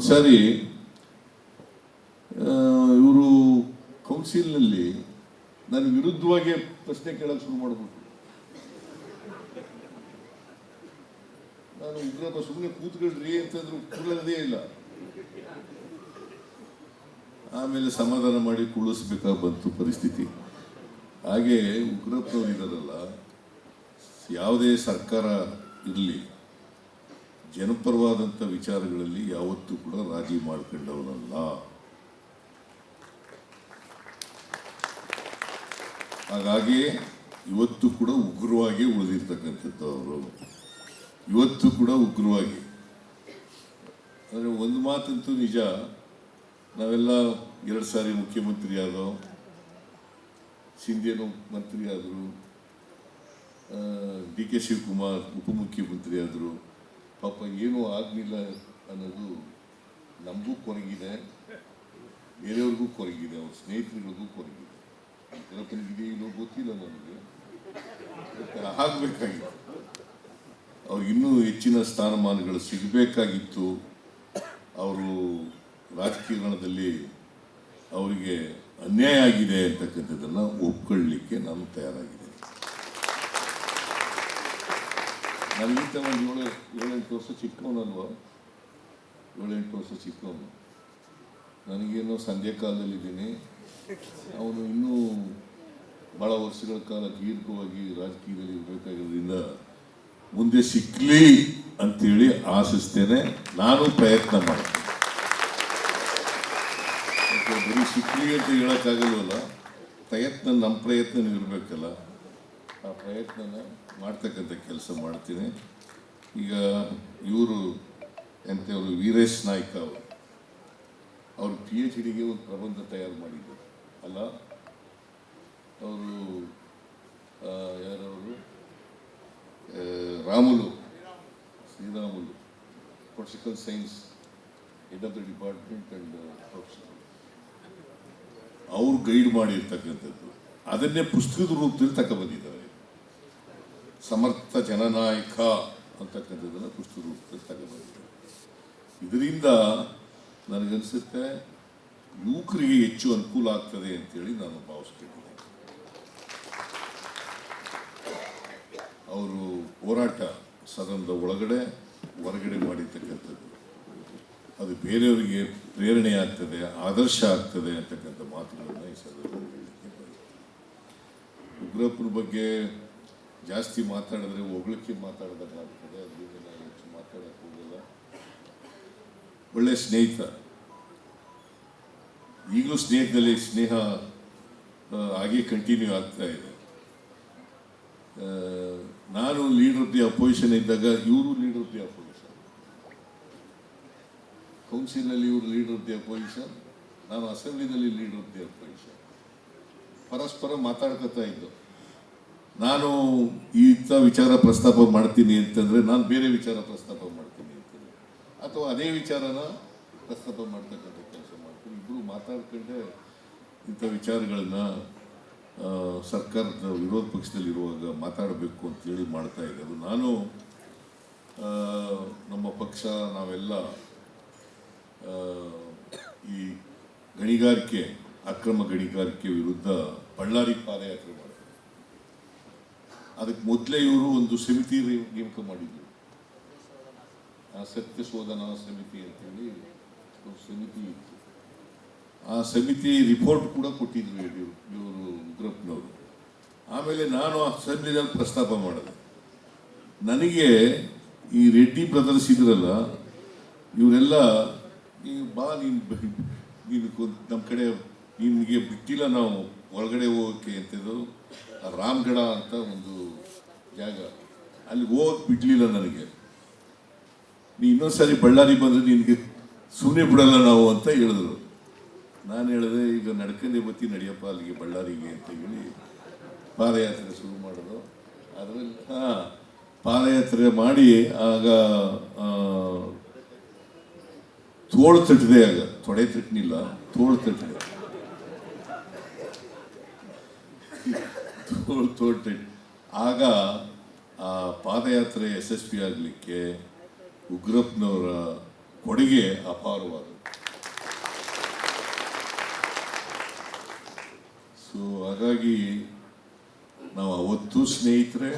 ಒಂದ್ಸಾರಿ ಇವರು ಕೌನ್ಸಿಲ್ನಲ್ಲಿ ನನ್ನ ವಿರುದ್ಧವಾಗಿ ಪ್ರಶ್ನೆ ಕೇಳಕ್ ಶುರು ಮಾಡ್ಬಿಟ್ರು. ನಾನು ಉಗ್ರಪ್ಪ ಸುಮ್ಮನೆ ಕೂತ್ಕೊಳ್ರಿ ಅಂತಂದ್ರು ಕೂಡದೇ ಇಲ್ಲ. ಆಮೇಲೆ ಸಮಾಧಾನ ಮಾಡಿ ಕುಳಿಸ್ಬೇಕಾಗಿ ಬಂತು ಪರಿಸ್ಥಿತಿ. ಹಾಗೆ ಉಗ್ರಪ್ಪನವ್ರು ಇದಾರಲ್ಲ, ಯಾವುದೇ ಸರ್ಕಾರ ಇರಲಿ ಜನಪರವಾದಂಥ ವಿಚಾರಗಳಲ್ಲಿ ಯಾವತ್ತೂ ಕೂಡ ರಾಜಿ ಮಾಡಿಕೊಂಡವನಲ್ಲ. ಹಾಗಾಗಿ ಇವತ್ತು ಕೂಡ ಉಗ್ರವಾಗಿ ಉಳಿದಿರ್ತಕ್ಕಂಥದ್ದು ಅವರು ಇವತ್ತು ಕೂಡ ಉಗ್ರವಾಗಿ. ಅಂದರೆ ಒಂದು ಮಾತಂತೂ ನಿಜ, ನಾವೆಲ್ಲ ಎರಡು ಸಾರಿ ಮುಖ್ಯಮಂತ್ರಿ ಆದೋ ಸಿಂಧೇನು ಮಂತ್ರಿ ಆದರು ಡಿ ಕೆ ಶಿವಕುಮಾರ್ ಉಪಮುಖ್ಯಮಂತ್ರಿ ಆದರು ಪಾಪ ಏನೂ ಆಗಲಿಲ್ಲ ಅನ್ನೋದು ನಮಗೂ ಕೊರಗಿದೆ, ಬೇರೆಯವ್ರಿಗೂ ಕೊರಗಿದೆ, ಅವ್ರ ಸ್ನೇಹಿತರಿಗೂ ಕೊರಗಿದೆ. ಕೊರಗಿದೆ ಇಲ್ಲೋ ಗೊತ್ತಿಲ್ಲ ನನಗೆ ಆಗಬೇಕಾಗಿತ್ತು. ಅವ್ರಿಗೆ ಇನ್ನೂ ಹೆಚ್ಚಿನ ಸ್ಥಾನಮಾನಗಳು ಸಿಗಬೇಕಾಗಿತ್ತು. ಅವರು ರಾಜಕೀಯದಲ್ಲಿ ಅವರಿಗೆ ಅನ್ಯಾಯ ಆಗಿದೆ ಅಂತಕ್ಕಂಥದ್ದನ್ನು ಒಪ್ಕೊಳ್ಳಲಿಕ್ಕೆ ನಾನು ತಯಾರಾಗಿದ್ದೇನೆ. ನನಗಿಂತ ಒಂದು ಏಳು, ಏಳೆಂಟು ವರ್ಷ ಚಿಕ್ಕವನಲ್ವ? ಏಳೆಂಟು ವರ್ಷ ಚಿಕ್ಕವನು. ನನಗೇನು ಸಂಧ್ಯಾ ಕಾಲದಲ್ಲಿದ್ದೀನಿ. ಅವನು ಇನ್ನೂ ಭಾಳ ವರ್ಷಗಳ ಕಾಲ ದೀರ್ಘವಾಗಿ ರಾಜಕೀಯದಲ್ಲಿ ಇರಬೇಕಾಗಿರೋದ್ರಿಂದ ಮುಂದೆ ಸಿಕ್ಕಲಿ ಅಂತೇಳಿ ಆಶಿಸ್ತೇನೆ. ನಾನು ಪ್ರಯತ್ನ ಮಾಡ್ತೀನಿ. ಬರೀ ಸಿಕ್ಕಲಿ ಅಂತ ಹೇಳೋಕ್ಕಾಗಲ್ವಲ್ಲ, ಪ್ರಯತ್ನ, ನಮ್ಮ ಪ್ರಯತ್ನ ಇರಬೇಕಲ್ಲ. ಆ ಪ್ರಯತ್ನನ ಮಾಡ್ತಕ್ಕಂಥ ಕೆಲಸ ಮಾಡ್ತೀನಿ. ಈಗ ಇವರು ಎಂಥವರು ವೀರೇಶ್ ನಾಯ್ಕ ಅವರು. ಅವರು ಪಿ ಎಚ್ ಡಿಗೆ ಒಂದು ಪ್ರಬಂಧ ತಯಾರು ಮಾಡಿದ್ದರು ಅಲ್ಲ? ಅವರು ಯಾರವರು? Ramulu. Sriramulu. Political science head department professional ಅವ್ರು ಗೈಡ್ ಮಾಡಿರ್ತಕ್ಕಂಥದ್ದು. ಅದನ್ನೇ ಪುಸ್ತಕದ ರೂಪದಲ್ಲಿ ತಗೊಬಂದಿದ್ದಾರೆ ಸಮರ್ಥ ಜನನಾಯಕ ಅಂತಕ್ಕಂಥದ್ದನ್ನು ಪುಸ್ತಕ ರೂಪದಲ್ಲಿ ತಗೊಬಂದಿದ್ದಾರೆ ಇದರಿಂದ ನನಗನ್ಸುತ್ತೆ ಯುವಕರಿಗೆ ಹೆಚ್ಚು ಅನುಕೂಲ ಆಗ್ತದೆ ಅಂತೇಳಿ ನಾನು ಭಾವಿಸ್ಕೊಂಡಿದ್ದೇನೆ. ಅವರು ಹೋರಾಟ ಸದನದ ಒಳಗಡೆ, ಹೊರಗಡೆ ಮಾಡಿರ್ತಕ್ಕಂಥದ್ದು. ಅದು ಬೇರೆಯವರಿಗೆ ಪ್ರೇರಣೆ ಆಗ್ತದೆ, ಆದರ್ಶ ಆಗ್ತದೆ ಅಂತಕ್ಕಂಥ ಮಾತುಗಳನ್ನು ಈ ಸಂದರ್ಭದಲ್ಲಿ ಬಯಸ್ತೇನೆ. ಬಗ್ಗೆ ಜಾಸ್ತಿ ಮಾತಾಡಿದ್ರೆ ಹೊಗಳಿಕೆ ಮಾತಾಡ್ದಂಗಾಗ್ತದೆ ಅದರಿಂದ ಹೆಚ್ಚು ಮಾತಾಡಕ್ಕೆ ಹೋಗಲ್ಲ. ಒಳ್ಳೆ ಸ್ನೇಹಿತ. ಈಗಲೂ ಸ್ನೇಹದಲ್ಲಿ ಸ್ನೇಹ ಹಾಗೆ ಕಂಟಿನ್ಯೂ ಆಗ್ತಾ ಇದೆ. ನಾನು ಲೀಡರ್ ಆಫ್ ದಿ ಅಪೋಸಿಷನ್ ಇದ್ದಾಗ ಇವರು ಲೀಡರ್ ಆಫ್ ದಿ ಅಪೋಸಿಷನ್ ಕೌನ್ಸಿಲ್ನಲ್ಲಿ ಇವರು ಲೀಡರ್ ಆಫ್ ದಿ ಅಪೋಸಿಷನ್ ನಾನು ಅಸೆಂಬ್ಲಿನಲ್ಲಿ ಲೀಡರ್ ಆಫ್ ದಿ ಅಪೋಸಿಷನ್ ಪರಸ್ಪರ ಮಾತಾಡ್ಕೊತಾ ಇದ್ದು. ನಾನು ಈ ವಿಚಾರ ಪ್ರಸ್ತಾಪ ಮಾಡ್ತೀನಿ ಅಂತಂದ್ರೆ ನಾನು ಬೇರೆ ವಿಚಾರ ಪ್ರಸ್ತಾಪ ಮಾಡ್ತೀನಿ ಅಂತಂದ್ರೆ. ಅಥವಾ ಅದೇ ವಿಚಾರನ ಪ್ರಸ್ತಾಪ ಮಾಡ್ತಕ್ಕಂಥ ಕೆಲಸ ಮಾಡ್ತೀನಿ. ಇಬ್ಬರು ಮಾತಾಡ್ಕೊಂಡೆ ಇಂಥ ವಿಚಾರಗಳನ್ನ ಸರ್ಕಾರದ ವಿರೋಧ ಪಕ್ಷದಲ್ಲಿರುವಾಗ ಮಾತಾಡಬೇಕು ಅಂತೇಳಿ ಮಾಡ್ತಾ ಇದ್ದಾರೆ ನಾನು ನಮ್ಮ ಪಕ್ಷ ನಾವೆಲ್ಲ ಈ ಗಣಿಗಾರಿಕೆ, ಅಕ್ರಮ ಗಣಿಗಾರಿಕೆ ವಿರುದ್ಧ ಬಳ್ಳಾರಿ ಪಾದಯಾತ್ರೆ ಅದಕ್ಕೆ ಮೊದಲೇ ಇವರು ಒಂದು ಸಮಿತಿ ನೇಮಕ ಮಾಡಿದ್ರು. ಆ ಸತ್ಯ ಶೋಧನಾ ಸಮಿತಿ ಅಂತೇಳಿ ಸಮಿತಿ ಇತ್ತು. ಆ ಸಮಿತಿ ರಿಪೋರ್ಟ್ ಕೂಡ ಕೊಟ್ಟಿದ್ರು ಇವರು ಇವರು ಉಗ್ರಪ್ಪನವರು. ಆಮೇಲೆ ನಾನು ಆ ಅಸೆಂಬ್ಲಿನಲ್ಲಿ ಪ್ರಸ್ತಾಪ ಮಾಡಿದೆ. ನನಗೆ ಈ ರೆಡ್ಡಿ ಬ್ರದರ್ಸ್ ಇದ್ರಲ್ಲ, ಇವರೆಲ್ಲ ಈ ಬಾ, ನೀನು ನೀನು ನಮ್ಮ ಕಡೆ ನಿನಗೆ ಬಿಟ್ಟಿಲ್ಲ ನಾವು ಒಳಗಡೆ ಹೋಗೋಕ್ಕೆ ಅಂತಿದ್ದು ರಾಮ್ಗಢ ಅಂತ ಒಂದು ಜಾಗ. ಅಲ್ಲಿ ಹೋಗಕ್ಕೆ ಬಿಡಲಿಲ್ಲ ನನಗೆ. ನೀ ಇನ್ನೊಂದ್ಸರಿ ಬಳ್ಳಾರಿ ಬಂದರೆ ನಿನಗೆ ಸುಮ್ಮನೆ ಬಿಡಲ್ಲ ನಾವು ಅಂತ ಹೇಳಿದ್ರು. ನಾನು ಹೇಳಿದೆ, ಈಗ ನಡ್ಕೊಂಡೇ ಬತ್ತಿ ನಡೆಯಪ್ಪ ಅಲ್ಲಿಗೆ ಬಳ್ಳಾರಿಗೆ ಅಂತ ಹೇಳಿ ಪಾದಯಾತ್ರೆ ಶುರು ಮಾಡಿದ್ರು. ಅದರಲ್ಲಿ ಹಾಂ, ಪಾದಯಾತ್ರೆ ಮಾಡಿ ಆಗ ತೋಳು ತಟ್ಟಿದೆ ಆಗ. ತೊಡೆ ತಟ್ಟಿನಿಲ್ಲ, ತೋಳು ತಟ್ಟಿದೆ. ತಟ್ಟಿ ಆಗ ಆ ಪಾದಯಾತ್ರೆ ಯಶಸ್ವಿ ಆಗಲಿಕ್ಕೆ ಉಗ್ರಪ್ಪನವರ ಕೊಡುಗೆ ಅಪಾರವಾದ ಸೊ ಹಾಗಾಗಿ ನಾವು ಅವತ್ತು ಸ್ನೇಹಿತರೆ,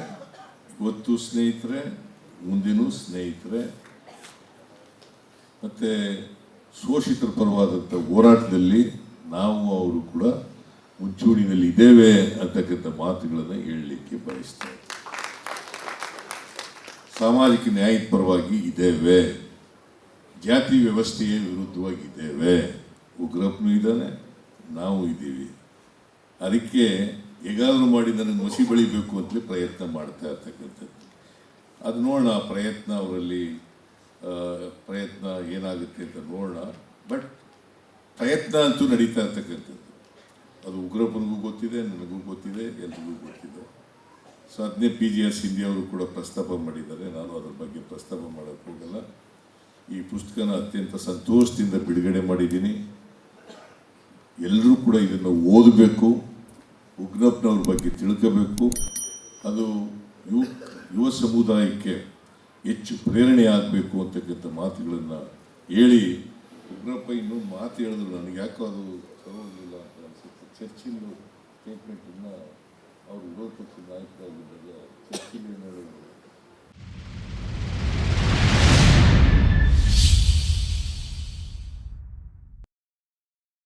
ಇವತ್ತು ಸ್ನೇಹಿತರೆ, ಮುಂದಿನೂ ಸ್ನೇಹಿತರೆ, ಮತ್ತೆ ಶೋಷಿತರ ಪರವಾದಂಥ ಹೋರಾಟದಲ್ಲಿ ನಾವು ಅವರು ಕೂಡ ಮುಂಚೂಣಿನಲ್ಲಿ ಇದ್ದೇವೆ ಅಂತಕ್ಕಂಥ ಮಾತುಗಳನ್ನು ಹೇಳಲಿಕ್ಕೆ ಬಯಸ್ತೇವೆ ಸಾಮಾಜಿಕ ನ್ಯಾಯದ ಪರವಾಗಿ ಇದ್ದೇವೆ. ಜಾತಿ ವ್ಯವಸ್ಥೆಯ ವಿರುದ್ಧವಾಗಿದ್ದೇವೆ ಉಗ್ರಪ್ಪನೂ ಇದ್ದಾನೆ, ನಾವು ಇದ್ದೀವಿ. ಅದಕ್ಕೆ ಹೇಗಾದರೂ ಮಾಡಿ ನನಗೆ ಮಸಿ ಬೆಳಿಬೇಕು ಅಂತಲೇ ಪ್ರಯತ್ನ ಮಾಡ್ತಾ ಇರ್ತಕ್ಕಂಥದ್ದು. ಅದು ನೋಡೋಣ, ಪ್ರಯತ್ನ ಅವರಲ್ಲಿ ಪ್ರಯತ್ನ ಏನಾಗುತ್ತೆ ಅಂತ ನೋಡೋಣ. ಬಟ್ ಪ್ರಯತ್ನ ಅಂತೂ ನಡೀತಾ ಇರ್ತಕ್ಕಂಥದ್ದು. ಅದು ಉಗ್ರಪ್ಪನಿಗೂ ಗೊತ್ತಿದೆ, ನನಗೂ ಗೊತ್ತಿದೆ, ಎಲ್ರಿಗೂ ಗೊತ್ತಿದೆ. ಸೊ ಅದನ್ನೇ ಪಿ ಜಿ ಎಸ್ ಅವರು ಕೂಡ ಪ್ರಸ್ತಾಪ ಮಾಡಿದ್ದಾರೆ. ನಾನು ಅದ್ರ ಬಗ್ಗೆ ಪ್ರಸ್ತಾಪ ಮಾಡೋಕ್ಕೆ ಹೋಗಲ್ಲ. ಈ ಪುಸ್ತಕನ ಅತ್ಯಂತ ಸಂತೋಷದಿಂದ ಬಿಡುಗಡೆ ಮಾಡಿದ್ದೀನಿ. ಎಲ್ಲರೂ ಕೂಡ ಇದನ್ನು ಓದಬೇಕು, ಉಗ್ರಪ್ಪನವ್ರ ಬಗ್ಗೆ ತಿಳ್ಕೋಬೇಕು. ಅದು ಯುವ ಯುವ ಸಮುದಾಯಕ್ಕೆ ಹೆಚ್ಚು ಪ್ರೇರಣೆ ಆಗಬೇಕು ಅಂತಕ್ಕಂಥ ಮಾತುಗಳನ್ನು ಹೇಳಿ, ಉಗ್ರಪ್ಪ ಇನ್ನೂ ಮಾತು ಹೇಳಿದ್ರು. ನನಗೆ ಯಾಕೋ ಅದು ಸರೋಗಲಿಲ್ಲ ಅಂತ ಅನಿಸುತ್ತೆ ಚರ್ಚಿಲ್ ಸ್ಟೇಟ್ಮೆಂಟನ್ನು ಅವರು ವಿರೋಧ ಪಕ್ಷದ ನಾಯಕರಾಗಿದ್ದಾಗ ಚರ್ಚಿಲ್ ಏನು ಹೇಳಿದ್ರು